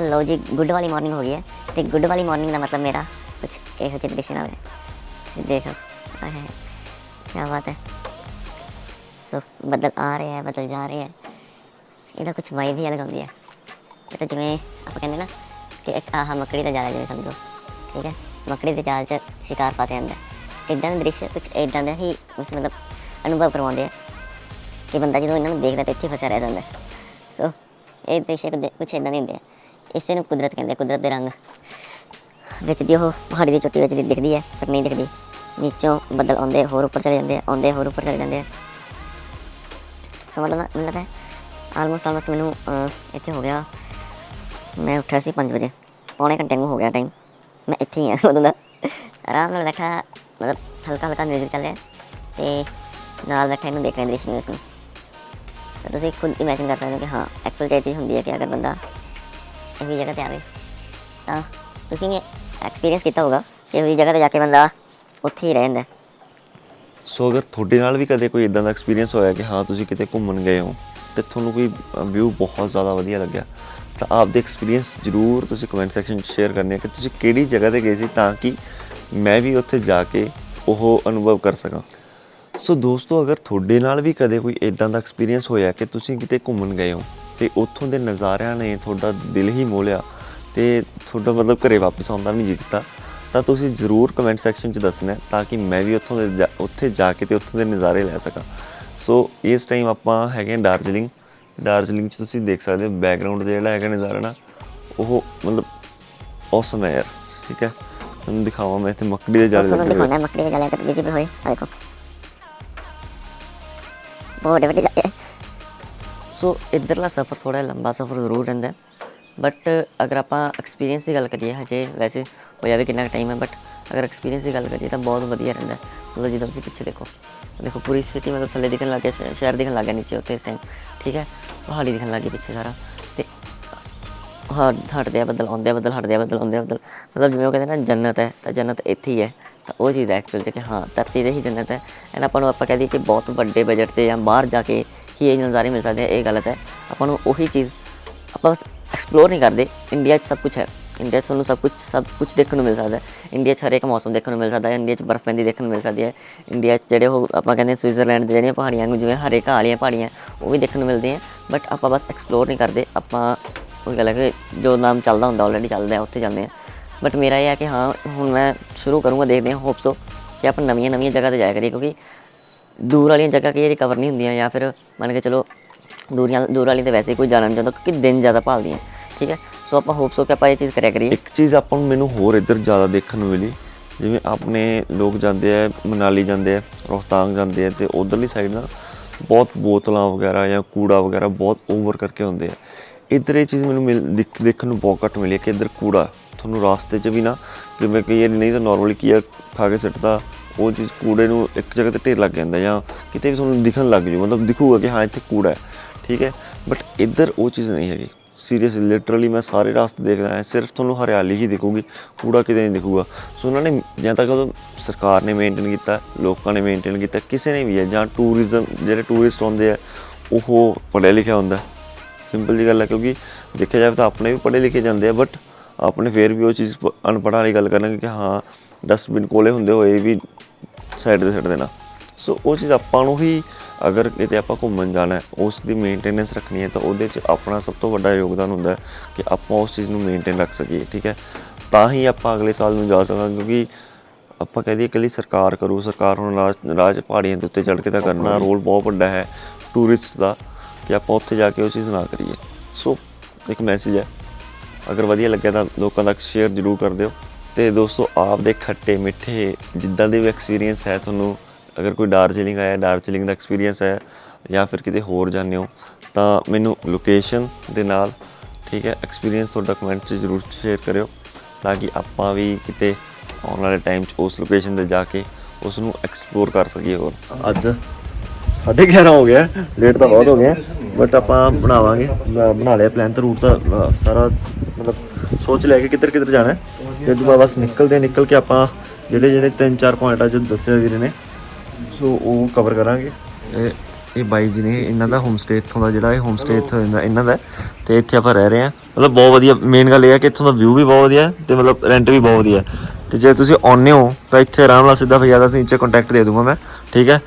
ਸੋ ਲਓ ਜੀ ਗੁੱਡ ਵਾਲੀ ਮਾਰਨਿੰਗ ਹੋ ਗਈ ਹੈ। ਤੇ ਗੁੱਡ ਵਾਲੀ ਮਾਰਨਿੰਗ ਦਾ ਮਤਲਬ ਮੇਰਾ ਕੁਝ ਇਹੋ ਜਿਹੇ ਦ੍ਰਿਸ਼ ਨਾਲ ਹੈ। ਤੁਸੀਂ ਦੇਖੋ ਆਏ ਹੈ ਕੀ ਬਾਤ ਹੈ। ਸੋ ਬੱਦਲ ਆ ਰਹੇ ਹੈ, ਬੱਦਲ ਜਾ ਰਹੇ ਹੈ। ਇਹਦਾ ਕੁਝ ਵਾਈਬ ਹੀ ਅਲੱਗ ਹੁੰਦੀ ਹੈ। ਇਹ ਤਾਂ ਜਿਵੇਂ ਆਪਾਂ ਕਹਿੰਦੇ ਨਾ ਕਿ ਇੱਕ ਆਹ ਮੱਕੜੀ ਦਾ ਜਾਲ ਜਿਵੇਂ ਸਮਝੋ, ਠੀਕ ਹੈ? ਮੱਕੜੀ ਦੇ ਜਾਲ 'ਚ ਸ਼ਿਕਾਰ ਫਸ ਜਾਂਦਾ ਇਦਾਂ ਦਾ ਦ੍ਰਿਸ਼ ਕੁਝ ਇਦਾਂ ਦਾ ਹੀ ਉਸ ਮਤਲਬ ਅਨੁਭਵ ਕਰਵਾਉਂਦੇ ਆ ਕਿ ਬੰਦਾ ਜਦੋਂ ਇਹਨਾਂ ਨੂੰ ਦੇਖਦਾ ਤਾਂ ਇੱਥੇ ਫਸਿਆ ਰਹਿ ਜਾਂਦਾ ਸੋ ਇਹ ਦ੍ਰਿਸ਼ ਕੁਝ ਇਦਾਂ ਦੇ ਹੁੰਦੇ ਆ। ਇਸੇ ਨੂੰ ਕੁਦਰਤ ਕਹਿੰਦੇ ਕੁਦਰਤ ਦੇ ਰੰਗ। ਵਿੱਚ ਦੀ ਉਹ ਪਹਾੜੀ ਦੀ ਚੋਟੀ ਵਿੱਚ ਦਿਖਦੀ ਹੈ, ਪਰ ਨਹੀਂ ਦਿਖਦੀ। ਨੀਚੋਂ ਬੱਦਲ ਆਉਂਦੇ, ਹੋਰ ਉੱਪਰ ਚਲੇ ਜਾਂਦੇ ਆਉਂਦੇ, ਹੋਰ ਉੱਪਰ ਚਲੇ ਜਾਂਦੇ ਆ। ਸੋ ਮਤਲਬ, ਮੈਨੂੰ ਲੱਗਦਾ ਆਲਮੋਸਟ ਆਲਮੋਸਟ ਮੈਨੂੰ ਇੱਥੇ ਹੋ ਗਿਆ। ਮੈਂ ਉੱਠਿਆ ਸੀ 5 ਵਜੇ। ਪੌਣੇ ਘੰਟੇ ਨੂੰ ਹੋ ਗਿਆ ਟਾਈਮ ਮੈਂ ਇੱਥੇ ਹੀ ਆ ਉਦੋਂ ਦਾ। ਆਰਾਮ ਨਾਲ ਬੈਠਾ, ਮਤਲਬ ਹਲਕਾ ਹਲਕਾ ਮਿਊਜ਼ਿਕ ਚੱਲ ਰਿਹਾ। ਤੇ ਨਾਲ ਬੈਠਾ ਇਹਨੂੰ ਦੇਖ ਰਿਹਾ ਦ੍ਰਿਸ਼ ਨੂੰ ਇਸ ਨੂੰ। ਤਾਂ ਤੁਸੀਂ ਖੁਦ ਇਮੇਜਿਨ ਕਰ ਸਕਦੇ ਹੋ ਕਿ ਹਾਂ ਐਕਚੁਅਲ ਚ ਇਹ ਚੀਜ਼ ਹੁੰਦੀ ਹੈ ਕਿ ਅਗਰ ਬੰਦਾ ਇਹੋ ਜਿਹੀ ਜਗ੍ਹਾ ਤੇ ਆਵੇ ਤਾਂ ਤੁਸੀਂ ਵੀ ਐਕਸਪੀਰੀਅੰਸ ਕੀਤਾ ਹੋਗਾ ਕਿ ਇਹੋ ਜਿਹੀ ਜਗ੍ਹਾ ਤੇ ਜਾ ਕੇ ਬੰਦਾ ਉੱਥੇ ਹੀ ਰਹਿ ਸੋ ਅਗਰ ਤੁਹਾਡੇ ਨਾਲ ਵੀ ਕਦੇ ਕੋਈ ਇਦਾਂ ਦਾ ਐਕਸਪੀਰੀਅੰਸ ਹੋਇਆ ਕਿ ਹਾਂ ਤੁਸੀਂ ਕਿਤੇ ਘੁੰਮਣ ਗਏ ਹੋ ਤੇ ਤੁਹਾਨੂੰ ਕੋਈ ਵਿਊ ਬਹੁਤ ਜ਼ਿਆਦਾ ਵਧੀਆ ਲੱਗਿਆ ਤਾਂ ਆਪਦੇ ਐਕਸਪੀਰੀਅੰਸ ਜਰੂਰ ਤੁਸੀਂ ਕਮੈਂਟ ਸੈਕਸ਼ਨ 'ਚ ਸ਼ੇਅਰ ਕਰਨੇ ਕਿ ਤੁਸੀਂ ਕਿਹੜੀ ਜਗ੍ਹਾ ਤੇ ਗਏ ਸੀ ਤਾਂ ਕਿ ਮੈਂ ਵੀ ਉੱਥੇ ਜਾ ਕੇ ਉਹ ਅਨੁਭਵ ਕਰ ਸਕਾਂ ਸੋ ਦੋਸਤੋ ਅਗਰ ਤੁਹਾਡੇ ਨਾਲ ਵੀ ਕਦੇ ਕੋਈ ਇਦਾਂ ਦਾ ਐਕਸਪੀਰੀਅੰਸ ਹੋਇਆ ਕਿ ਤੁਸੀਂ ਕਿਤੇ ਘੁੰਮਣ ਗਏ ਹੋ ਤੇ ਉੱਥੋਂ ਦੇ ਨਜ਼ਾਰਿਆਂ ਨੇ ਤੁਹਾਡਾ ਦਿਲ ਹੀ ਮੋਹ ਲਿਆ ਤੇ ਤੁਹਾਡਾ ਮਤਲਬ ਘਰੇ ਵਾਪਸ ਆਉਂਦਾ ਨਹੀਂ ਕੀਤਾ। ਤਾਂ ਤੁਸੀਂ ਜ਼ਰੂਰ ਕਮੈਂਟ ਸੈਕਸ਼ਨ 'ਚ ਦੱਸਣਾ ਤਾਂ ਕਿ ਮੈਂ ਵੀ ਉੱਥੋਂ ਦੇ ਉੱਥੇ ਜਾ ਕੇ ਤੇ ਉੱਥੋਂ ਦੇ ਨਜ਼ਾਰੇ ਲੈ ਸਕਾਂ। ਸੋ ਇਸ ਟਾਈਮ ਆਪਾਂ ਹੈਗੇ ਹਾਂ ਡਾਰਜਲਿੰਗ ਡਾਰਜਲਿੰਗ 'ਚ ਤੁਸੀਂ ਦੇਖ ਸਕਦੇ ਹੋ ਬੈਕਗ੍ਰਾਉਂਡ ਜਿਹੜਾ ਹੈਗਾ ਨਜ਼ਾਰਾ ਨਾ ਉਹ ਮਤਲਬ ਔਸਮ ਹੈ ਯਾਰ ਠੀਕ ਹੈ? ਤੁਹਾਨੂੰ ਦਿਖਾਵਾਂ ਮੈਂ ਇੱਥੇ ਮੱਕੜੀ ਦੇ ਜਾਲੇ ਲੱਗੇ ਹੋਏ। ਮੱਕੜੀ ਦੇ ਜਾਲੇ ਤੇ ਵਿਜ਼ਿਬਲ ਹੋਏ। ਆ ਦੇਖੋ। ਬਹੁਤ ਵੱਡੇ ਵੱਡੇ। ਸੋ ਇਧਰਲਾ ਸਫ਼ਰ ਥੋੜਾ ਲੰਬਾ ਸਫ਼ਰ ਜ਼ਰੂਰ ਰਹਿੰਦਾ ਬਟ ਅਗਰ ਆਪਾਂ ਐਕਸਪੀਰੀਅੰਸ ਦੀ ਗੱਲ ਕਰੀਏ, ਹਜੇ ਵੈਸੇ ਹੋਇਆ ਵੀ ਕਿੰਨਾ ਟਾਈਮ ਹੈ ਬਟ ਅਗਰ ਐਕਸਪੀਰੀਅੰਸ ਦੀ ਗੱਲ ਕਰੀਏ ਤਾਂ ਬਹੁਤ ਵਧੀਆ ਰਹਿੰਦਾ ਮਤਲਬ ਜਿੱਦਾਂ ਤੁਸੀਂ ਪਿੱਛੇ ਦੇਖੋ ਦੇਖੋ ਪੂਰੀ ਸਿਟੀ ਮਤਲਬ ਥੱਲੇ ਦਿਖਣ ਲੱਗ ਗਿਆ ਸ਼ਹਿ- ਸ਼ਹਿਰ ਦਿਖਣ ਲੱਗ ਗਿਆ ਨੀਚੇ ਉੱਥੇ ਇਸ ਟਾਈਮ ਠੀਕ ਹੈ? ਪਹਾੜੀ ਦਿਖਣ ਲੱਗ ਗਈ ਪਿੱਛੇ ਸਾਰਾ, ਤੇ ਹਟ ਹਟਦੇ ਆ ਬੱਦਲ ਆਉਂਦੇ ਆ ਬੱਦਲ ਹਟਦੇ ਆ ਬੱਦਲ ਆਉਂਦੇ ਆ ਬੱਦਲ, ਮਤਲਬ ਜਿਵੇਂ ਉਹ ਕਹਿੰਦੇ ਨਾ ਜੰਨਤ ਹੈ, ਤਾਂ ਜੰਨਤ ਇੱਥੇ ਹੀ ਹੈ, ਤਾਂ ਉਹ ਚੀਜ਼ ਐਕਚੁਅਲ 'ਚ ਕਿ ਹਾਂ, ਧਰਤੀ ਤੇ ਹੀ ਜੰਨਤ ਹੈ। ਐਂਡ ਆਪਾਂ ਨੂੰ ਆਪਾਂ ਕਹਿ ਦਈਏ ਕਿ ਬਹੁਤ ਵੱਡੇ ਬਜਟ ਤੇ ਜਾਂ ਬਾਹਰ ਜਾ ਕੇ ਹੀ ਇਹ ਨਜ਼ਾਰੇ ਮਿਲ ਸਕਦੇ ਆ, ਇਹ ਗਲਤ ਹੈ। ਆਪਾਂ ਨੂੰ ਉਹੀ ਚੀਜ਼ ਆਪਾਂ ਬਸ ਐਕਸਪਲੋਰ ਨਹੀਂ ਕਰਦੇ। ਇੰਡੀਆ 'ਚ ਸਭ ਕੁਝ ਹੈ। ਇੰਡੀਆ 'ਚ ਤੁਹਾਨੂੰ ਸਭ ਕੁਝ ਸਭ ਕੁਝ ਦੇਖਣ ਨੂੰ ਮਿਲ ਸਕਦਾ ਹੈ। ਇੰਡੀਆ 'ਚ ਹਰੇਕ ਮੌਸਮ ਦੇਖਣ ਨੂੰ ਮਿਲ ਸਕਦਾ ਹੈ। ਇੰਡੀਆ 'ਚ ਬਰਫ਼ ਪੈਂਦੀ ਦੇਖਣ ਨੂੰ ਮਿਲ ਸਕਦੀ ਹੈ। ਇੰਡੀਆ 'ਚ ਜਿਹੜੇ ਉਹ ਆਪਾਂ ਕਹਿੰਦੇ ਸਵਿਟਜ਼ਰਲੈਂਡ ਦੇ ਜਿਹੜੀਆਂ ਪਹਾੜੀਆਂ ਨੂੰ, ਜਿਵੇਂ ਹਰੇ ਵਾਲੀਆਂ ਪਹਾੜੀਆਂ, ਉਹ ਵੀ ਦੇਖਣ ਨੂੰ ਮਿਲਦੀਆਂ ਬਟ ਆਪਾਂ ਬਸ ਐਕਸਪਲੋਰ ਨਹੀਂ ਕਰਦੇ। ਆਪਾਂ ਉਹ ਗੱਲ ਹੈ ਕਿ ਜੋ ਨਾਮ ਚੱਲਦਾ ਹੁੰਦਾ ਆਲਰੇਡੀ ਚੱਲਦਾ ਹੈ, ਉੱਥੇ ਜਾਂਦੇ ਆ ਬਟ ਮੇਰਾ ਇਹ ਹੈ ਕਿ ਹਾਂ, ਹੁਣ ਮੈਂ ਸ਼ੁਰੂ ਕਰੂੰਗਾ ਦੇਖਦੇ ਹਾਂ ਹੋਪਸੋ ਕਿ ਆਪਾਂ ਨਵੀਆਂ ਨਵੀਆਂ ਜਗ੍ਹਾ ਤੇ ਜਾਇਆ ਕਰੀਏ। ਕਿਉਂਕਿ ਦੂਰ ਵਾਲੀਆਂ ਜਗ੍ਹਾ ਕਈ ਵਾਰੀ ਕਵਰ ਨਹੀਂ ਹੁੰਦੀਆਂ ਜਾਂ ਫਿਰ ਮੰਨ ਕੇ ਚਲੋ ਦੂਰੀਆਂ ਦੂਰ ਵਾਲੀ ਤੇ ਵੈਸੇ ਕੋਈ ਜਾਣਾ ਨਹੀਂ ਚਾਹੁੰਦਾ ਕਿਉਂਕਿ ਦਿਨ ਜ਼ਿਆਦਾ ਭਾਲਦੀਆਂ, ਠੀਕ ਹੈ? ਸੋ ਆਪਾਂ ਹੋਪਸ ਹੋ ਕਿ ਆਪਾਂ ਇਹ ਚੀਜ਼ ਕਰਿਆ ਕਰੀਏ। ਇੱਕ ਚੀਜ਼ ਆਪਾਂ ਨੂੰ ਮੈਨੂੰ ਹੋਰ ਇੱਧਰ ਜ਼ਿਆਦਾ ਦੇਖਣ ਨੂੰ ਮਿਲੀ, ਜਿਵੇਂ ਆਪਣੇ ਲੋਕ ਜਾਂਦੇ ਆ, ਮਨਾਲੀ ਜਾਂਦੇ ਆ, ਰੋਹਤਾਂਗ ਜਾਂਦੇ ਆ ਤੇ ਉਧਰਲੀ ਸਾਈਡ ਨਾ ਬਹੁਤ ਬੋਤਲਾਂ ਵਗੈਰਾ ਜਾਂ ਕੂੜਾ ਵਗੈਰਾ ਬਹੁਤ ਓਵਰ ਕਰਕੇ ਹੁੰਦੇ ਆ। ਇੱਧਰ ਇਹ ਚੀਜ਼ ਮੈਨੂੰ ਮਿਲ- ਦਿਖ- ਦੇਖਣ ਨੂੰ ਬਹੁਤ ਘੱਟ ਮਿਲੀ ਕਿ ਇੱਧਰ ਕੂੜਾ, ਤੁਹਾਨੂੰ ਰਾਸਤੇ 'ਚ ਵੀ ਨਾ ਕਿਵੇਂ ਕਈ ਨਹੀਂ ਤਾਂ ਨਾਰਮਲੀ ਕੀ ਆ, ਖਾ ਕੇ ਸਿੱਟਦਾ ਉਹ ਚੀਜ਼ ਕੂੜੇ ਨੂੰ ਇੱਕ ਜਗ੍ਹਾ ਤੇ ਢੇਰ ਲੱਗ ਜਾਂਦਾ ਜਾਂ ਕਿਤੇ ਵੀ ਤੁਹਾਨੂੰ ਦਿਖਣ ਲੱਗ ਜੂ, ਮਤਲਬ ਦਿਖੂਗਾ ਕਿ ਹਾਂ, ਇੱਥੇ ਕੂੜਾ ਹੈ, ਠੀਕ ਹੈ? ਬਟ ਇੱਧਰ ਉਹ ਚੀਜ਼ ਨਹੀਂ ਹੈਗੀ। ਸੀਰੀਅਸ ਲਿਟਰਲੀ ਮੈਂ ਸਾਰੇ ਰਾਸਤੇ ਦੇਖਦਾ ਹਾਂ, ਸਿਰਫ ਤੁਹਾਨੂੰ ਹਰਿਆਲੀ ਹੀ ਦਿਖੂਗੀ, ਕੂੜਾ ਕਿਤੇ ਨਹੀਂ ਦਿਖੂਗਾ। ਸੋ ਉਹਨਾਂ ਨੇ ਜਾਂ ਤਾਂ ਕਦੋਂ ਸਰਕਾਰ ਨੇ ਮੇਨਟੇਨ ਕੀਤਾ, ਲੋਕਾਂ ਨੇ ਮੇਨਟੇਨ ਕੀਤਾ, ਕਿਸੇ ਨੇ ਵੀ ਹੈ, ਜਾਂ ਟੂਰਿਜ਼ਮ ਜਿਹੜੇ ਟੂਰਿਸਟ ਆਉਂਦੇ ਆ, ਉਹ ਪੜ੍ਹਿਆ ਲਿਖਿਆ ਹੁੰਦਾ। ਸਿੰਪਲ ਜੀ ਗੱਲ ਹੈ, ਕਿਉਂਕਿ ਦੇਖਿਆ ਜਾਵੇ ਤਾਂ ਆਪਣੇ ਵੀ ਪੜ੍ਹੇ ਲਿਖੇ ਜਾਂਦੇ ਆ ਬਟ ਆਪਣੇ ਫੇਰ ਵੀ ਉਹ ਚੀਜ਼ ਪ- ਅਨਪੜ੍ਹਾਂ ਵਾਲੀ ਗੱਲ ਕਰਨਗੇ ਕਿ ਹਾਂ ਡਸਟਬਿਨ ਕੋਲੇ ਹੁੰਦੇ ਹੋਏ ਵੀ ਸਾਈਡ ਤੇ ਸਿੱਟ ਦੇਣਾ। ਸੋ ਉਹ ਚੀਜ਼ ਆਪਾਂ ਨੂੰ ਹੀ ਅਗਰ ਕਿਤੇ ਆਪਾਂ ਘੁੰਮਣ ਜਾਣਾ ਹੈ ਉਸ ਦੀ ਮੇਨਟੇਨੈਂਸ ਰੱਖਣੀ ਹੈ ਤਾਂ ਉਹਦੇ 'ਚ ਆਪਣਾ ਸਭ ਤੋਂ ਵੱਡਾ ਯੋਗਦਾਨ ਹੁੰਦਾ ਹੈ ਕਿ ਆਪਾਂ ਉਸ ਚੀਜ਼ ਨੂੰ ਮੇਨਟੇਨ ਰੱਖ ਸਕੀਏ ਠੀਕ ਹੈ? ਤਾਂ ਹੀ ਆਪਾਂ ਅਗਲੇ ਸਾਲ ਨੂੰ ਜਾ ਸਕਾਂਗੇ ਕਿਉਂਕਿ ਆਪਾਂ ਕਹਦੇ ਇਕੱਲੀ ਸਰਕਾਰ ਕਰੂ ਸਰਕਾਰ ਹੁਣ ਰਾਜ ਰਾਜ ਪਹਾੜੀਆਂ ਦੇ ਉੱਤੇ ਚੜ੍ਹ ਕੇ ਤਾਂ ਕਰਨਾ ਰੋਲ ਬਹੁਤ ਵੱਡਾ ਹੈ ਟੂਰਿਸਟ ਦਾ ਕਿ ਆਪਾਂ ਉੱਥੇ ਜਾ ਕੇ ਉਹ ਚੀਜ਼ ਨਾ ਕਰੀਏ। ਸੋ ਇੱਕ ਮੈਸੇਜ ਹੈ। ਅਗਰ ਵਧੀਆ ਲੱਗਿਆ ਤਾਂ ਲੋਕਾਂ ਤੱਕ ਸ਼ੇਅਰ ਜ਼ਰੂਰ ਕਰ ਦਿਓ। ਤੇ ਦੋਸਤੋ, ਆਪ ਦੇ ਖੱਟੇ ਮਿੱਠੇ ਜਿੱਦਾਂ ਦੇ ਵੀ ਐਕਸਪੀਰੀਅੰਸ ਹੈ, ਤੁਹਾਨੂੰ ਅਗਰ ਕੋਈ ਡਾਰਜਲਿੰਗ ਆਇਆ ਡਾਰਜਲਿੰਗ ਦਾ ਐਕਸਪੀਰੀਅੰਸ ਹੈ ਜਾਂ ਫਿਰ ਕਿਤੇ ਹੋਰ ਜਾਂਦੇ ਹੋ, ਤਾਂ ਮੈਨੂੰ ਲੋਕੇਸ਼ਨ ਦੇ ਨਾਲ, ਠੀਕ ਹੈ ਐਕਸਪੀਰੀਅੰਸ ਤੁਹਾਡਾ ਕਮੈਂਟ 'ਚ ਜ਼ਰੂਰ ਸ਼ੇਅਰ ਕਰਿਓ ਤਾਂ ਕਿ ਆਪਾਂ ਵੀ ਕਿਤੇ ਆਉਣ ਵਾਲੇ ਟਾਈਮ 'ਚ ਉਸ ਲੋਕੇਸ਼ਨ ਤੇ ਜਾ ਕੇ ਉਸ ਨੂੰ ਐਕਸਪਲੋਰ ਕਰ ਸਕੀਏ ਹੋਰ। ਅੱਜ 11:30 ਹੋ ਗਿਆ ਲੇਟ ਤਾਂ ਬਹੁਤ ਹੋ ਗਿਆ ਬਟ ਆਪਾਂ ਬਣਾਵਾਂਗੇ ਬਣਾ ਲਿਆ ਪਲਾਨ ਤਾਂ ਰੂਟ ਤਾਂ ਸਾਰਾ ਮਤਲਬ ਸੋਚ ਲਿਆ ਕਿ ਕਿੱਧਰ ਕਿੱਧਰ ਜਾਣਾ ਹੈ। ਤੇ ਦੁਬਾਰਾ ਬਸ ਨਿਕਲਦੇ ਨਿਕਲ ਕੇ ਆਪਾਂ ਜਿਹੜੇ ਜਿਹੜੇ ਤਿੰਨ ਚਾਰ ਪੁਆਇੰਟ ਆ ਜੋ ਦੱਸਿਆ ਵੀਰੇ ਨੇ, ਸੋ ਉਹ ਕਵਰ ਕਰਾਂਗੇ। ਇਹ ਇਹ ਬਾਈ ਜੀ ਨੇ ਇਹਨਾਂ ਦਾ ਹੋਮ ਸਟੇ ਇੱਥੋਂ ਦਾ ਜਿਹੜਾ ਇਹ ਹੋਮ ਸਟੇ ਇੱਥੋਂ ਦਾ ਇਹਨਾਂ ਦਾ ਹੈ। ਤੇ ਇੱਥੇ ਆਪਾਂ ਰਹਿ ਰਹੇ ਹਾਂ। ਮਤਲਬ ਬਹੁਤ ਵਧੀਆ ਮੇਨ ਗੱਲ ਇਹ ਹੈ ਕਿ ਇੱਥੋਂ ਦਾ ਵਿਊ ਵੀ ਬਹੁਤ ਵਧੀਆ ਹੈ ਤੇ ਮਤਲਬ ਰੈਂਟ ਵੀ ਬਹੁਤ ਵਧੀਆ ਹੈ। ਤੇ ਜੇ ਤੁਸੀਂ ਆਉਂਦੇ ਹੋ, ਤਾਂ ਇੱਥੇ ਆਰਾਮ ਨਾਲ ਸਿੱਧਾ ਭਈਆ ਦਾ ਨੀਚੇ ਕੰਟੈਕਟ ਦੇ ਦੂੰਗਾ ਮੈਂ, ਠੀਕ ਹੈ?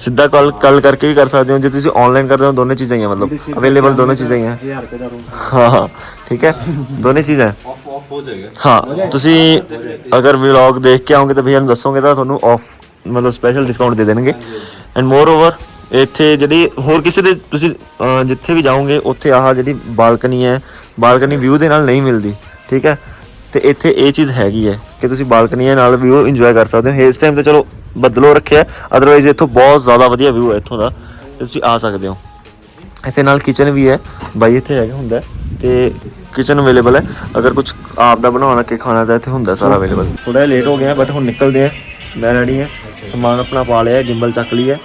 ਸਿੱਧਾ ਕਾਲ ਕਾਲ ਕਰਕੇ ਵੀ ਕਰ ਸਕਦੇ ਹੋ ਜੇ ਤੁਸੀਂ ਆਨਲਾਈਨ ਕਰਦੇ ਹੋ ਦੋਨੇ ਚੀਜ਼ਾਂ ਹੀ ਆ ਮਤਲਬ ਅਵੇਲੇਬਲ ਦੋਨੋਂ ਚੀਜ਼ਾਂ ਹੀ ਆ। 1000 ਰੁਪਏ ਦਾ ਰੂਮ ਹਾਂ ਠੀਕ ਹੈ? ਦੋਨੇ ਚੀਜ਼ਾਂ ਹੈ। ਆਫ ਆਫ ਹੋ ਜਾਏਗਾ। ਹਾਂ ਤੁਸੀਂ ਅਗਰ ਵਲੌਗ ਦੇਖ ਕੇ ਆਓਗੇ ਤਾਂ ਭਈਆ ਨੂੰ ਦੱਸੋਗੇ ਤਾਂ ਤੁਹਾਨੂੰ ਆਫ ਮਤਲਬ ਸਪੈਸ਼ਲ ਡਿਸਕਾਊਂਟ ਦੇ ਦੇਣਗੇ। ਐਂਡ ਮੋਰ ਓਵਰ ਇੱਥੇ ਜਿਹੜੀ ਹੋਰ ਕਿਸੇ ਦੇ ਤੁਸੀਂ ਜਿੱਥੇ ਵੀ ਜਾਓਗੇ ਉੱਥੇ ਆਹ ਜਿਹੜੀ ਬਾਲਕਨੀ ਹੈ ਬਾਲਕਨੀ ਵਿਊ ਦੇ ਨਾਲ ਨਹੀਂ ਮਿਲਦੀ ਠੀਕ ਹੈ? ਤੇ ਇੱਥੇ ਇਹ ਚੀਜ਼ ਹੈਗੀ ਹੈ ਕਿ ਤੁਸੀਂ ਬਾਲਕਨੀ ਨਾਲ ਵਿਊ ਇੰਜੋਏ ਕਰ ਸਕਦੇ ਹੋ। ਇਸ ਟਾਈਮ ਤੇ ਚਲੋ ਬਦਲੋ ਰੱਖਿਆ। ਅਦਰਵਾਈਜ਼ ਇੱਥੋਂ ਬਹੁਤ ਜ਼ਿਆਦਾ ਵਧੀਆ ਵਿਊ ਹੈ ਇੱਥੋਂ ਦਾ। ਤੇ ਤੁਸੀਂ ਆ ਸਕਦੇ ਹੋ। ਇੱਥੇ ਨਾਲ ਕਿਚਨ ਵੀ ਹੈ। ਬਾਈ ਇੱਥੇ ਹੈਗਾ ਹੁੰਦਾ ਹੈ। ਤੇ ਕਿਚਨ ਅਵੇਲੇਬਲ ਹੈ। ਅਗਰ ਕੁਝ ਆਪ ਦਾ ਬਣਾਉਣਾ ਕੇ ਖਾਣਾ ਤਾਂ ਇੱਥੇ ਹੁੰਦਾ ਸਾਰਾ ਅਵੇਲੇਬਲ ਥੋੜਾ ਲੇਟ ਹੋ ਗਿਆ ਬਟ ਹੁਣ ਨਿਕਲਦੇ ਆ ਮੈਂ ਰੈਡੀ ਹਾਂ। ਸਮਾਨ ਆਪਣਾ ਪਾ ਲਿਆ ਗਿੰਬਲ ਚੱਕ ਲਈ ਹੈ।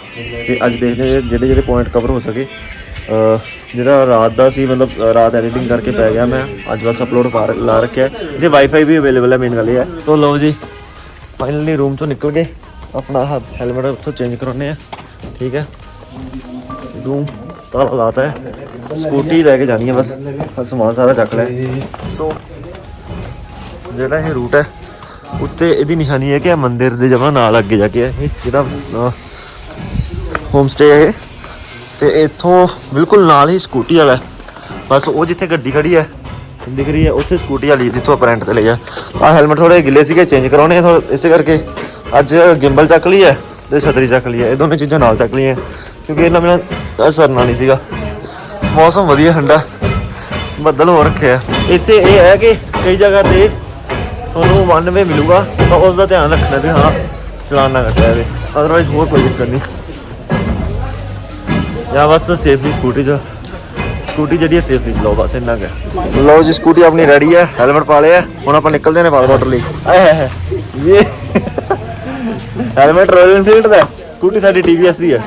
ਤੇ ਅੱਜ ਦੇਖਦੇ ਜਿਹੜੇ ਜਿਹੜੇ ਪੁਆਇੰਟ ਕਵਰ ਹੋ ਸਕੇ। ਜਿਹੜਾ ਰਾਤ ਦਾ ਸੀ, ਮਤਲਬ ਰਾਤ ਐਡੀਟਿੰਗ ਕਰਕੇ ਪੈ ਗਿਆ ਮੈਂ। ਅੱਜ ਬਸ ਅਪਲੋਡ ਪਾ ਲਾ ਰੱਖਿਆ। ਹੈ। ਤੇ ਵਾਈਫਾਈ ਵੀ ਅਵੇਲੇਬਲ ਹੈ ਮੇਨ ਗੱਲ ਇਹ ਹੈ। ਸੋ ਲਓ ਜੀ ਫਾਈਨਲੀ ਰੂਮ ਚੋਂ ਨਿਕਲ ਗਏ। ਆਪਣਾ ਹੈਲਮਟ ਉੱਥੋਂ ਚੇਂਜ ਕਰਾਉਣੇ ਆ ਠੀਕ ਹੈ? ਰੂਮ ਤਾਲਾ ਲਾਤਾ ਹੈ। ਸਕੂਟੀ ਲੈ ਕੇ ਜਾਣੀ ਹੈ ਬਸ। ਸਮਾਨ ਸਾਰਾ ਚੱਕ ਲਿਆ। ਸੋ ਜਿਹੜਾ ਇਹ ਰੂਟ ਹੈ, ਉੱਤੇ ਇਹਦੀ ਨਿਸ਼ਾਨੀ ਹੈ ਕਿ ਇਹ ਮੰਦਿਰ ਦੇ ਜਮਾ ਨਾਲ ਅੱਗੇ ਜਾ ਕੇ ਹੈ। ਇਹ ਜਿਹੜਾ ਹੋਮ ਸਟੇ ਹੈ ਇਹ। ਤੇ ਇੱਥੋਂ ਬਿਲਕੁਲ ਨਾਲ ਹੀ ਸਕੂਟੀ ਵਾਲਾ ਬਸ ਉਹ ਜਿੱਥੇ ਗੱਡੀ ਖੜੀ ਹੈ ਦਿਖ ਰਹੀ ਹੈ, ਉੱਥੇ ਸਕੂਟੀ ਵਾਲੀ ਜਿੱਥੋਂ ਆਪਾਂ ਰੈਂਟ ਤੇ ਲਈ ਆ ਆ ਹੈਲਮਟ ਥੋੜੇ ਗਿੱਲੇ ਸੀਗੇ ਚੇਂਜ ਕਰਾਉਣੇ ਆ ਥੋੜ੍ਹੇ- ਇਸੇ ਕਰਕੇ। ਅੱਜ ਗਿੰਬਲ ਚੱਕ ਲਈ ਹੈ ਤੇ ਛਤਰੀ ਚੱਕ ਲਈ ਹੈ। ਇਹ ਦੋਨੇ ਚੀਜ਼ਾਂ ਨਾਲ ਚੱਕ ਲਈਆਂ। ਕਿਉਂਕਿ ਇਹਨਾਂ ਬਿਨਾਂ ਸਰਨਾ ਨਹੀਂ ਸੀਗਾ। ਮੌਸਮ ਵਧੀਆ ਠੰਡਾ। ਬੱਦਲ ਹੋ ਰੱਖਿਆ ਇੱਥੇ ਇਹ ਹੈ ਕਿ ਕਈ ਜਗ੍ਹਾ ਤੇ ਤੁਹਾਨੂੰ ਵਨ ਵੇ ਮਿਲੂਗਾ। ਤਾਂ ਉਸ ਦਾ ਧਿਆਨ ਰੱਖਣਾ ਵੀ ਹਾਂ ਚਲਾਨ ਨਾ ਕੱਟਿਆ ਜਾਵੇ। ਅਦਰਵਾਈਜ਼ ਹੋਰ ਕੋਈ ਦਿੱਕਤ ਨਹੀਂ। ਜਾਂ ਬਸ ਸੇਫਲੀ ਸਕੂਟੀ ਚ ਸਕੂਟੀ ਜਿਹੜੀ ਹੈ ਸੇਫਲੀ ਚਲਾਓ ਬਸ ਇੰਨਾ ਕੁ ਲਓ ਜੀ ਸਕੂਟੀ ਆਪਣੀ ਰੈਡੀ ਹੈ। ਹੈਲਮਟ ਪਾ ਲਿਆ। ਹੁਣ ਆਪਾਂ ਨਿਕਲਦੇ ਨੇ ਬਾਲ ਵਾਟਰ ਲਈ। ਆਏ ਹਾਏ। ਇਹ ਹੈਲਮਟ ਰਾਇਲ ਇਨਫੀਲਡ ਦਾ ਸਕੂਟੀ ਸਾਡੀ TVS ਦੀ ਹੈ